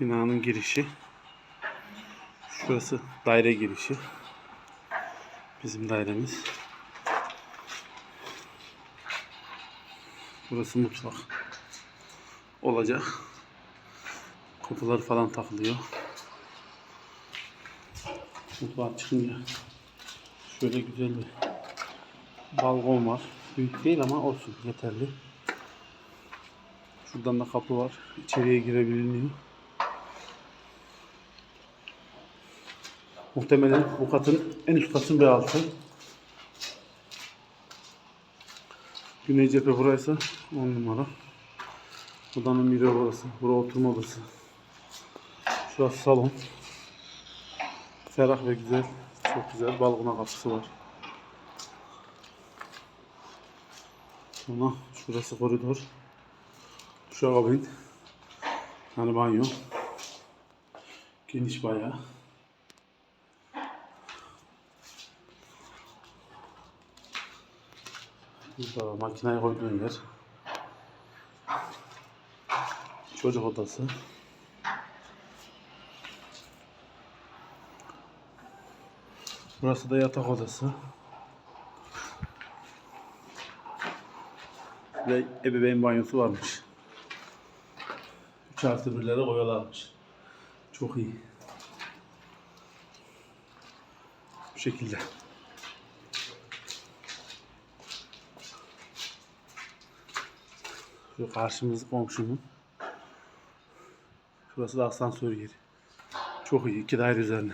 Binanın girişi. Şurası daire girişi. Bizim dairemiz. Burası mutfak. Olacak. Kapılar falan takılıyor. Mutfağa çıkınca şöyle güzel bir balkon var. Büyük değil ama olsun yeterli. Şuradan da kapı var. İçeriye girebiliniyor. Muhtemelen bu katın en üst katın bir altı. Güney cephe buraysa 10 numara. Odanın biri orası. Bura oturma odası. Şurası salon. Ferah ve güzel. Çok güzel. Balkona kapısı var. Sonra şurası koridor. Şu kabin. Yani banyo. Geniş bayağı. Burada makineye koyduğun yer. Çocuk odası. Burası da yatak odası. Ve ebeveyn banyosu varmış. 3 artı 1'lere koyuyorlarmış. Çok iyi. Bu şekilde. Şu karşımız komşumun. Şurası da asansör yeri. Çok iyi. iki daire üzerine.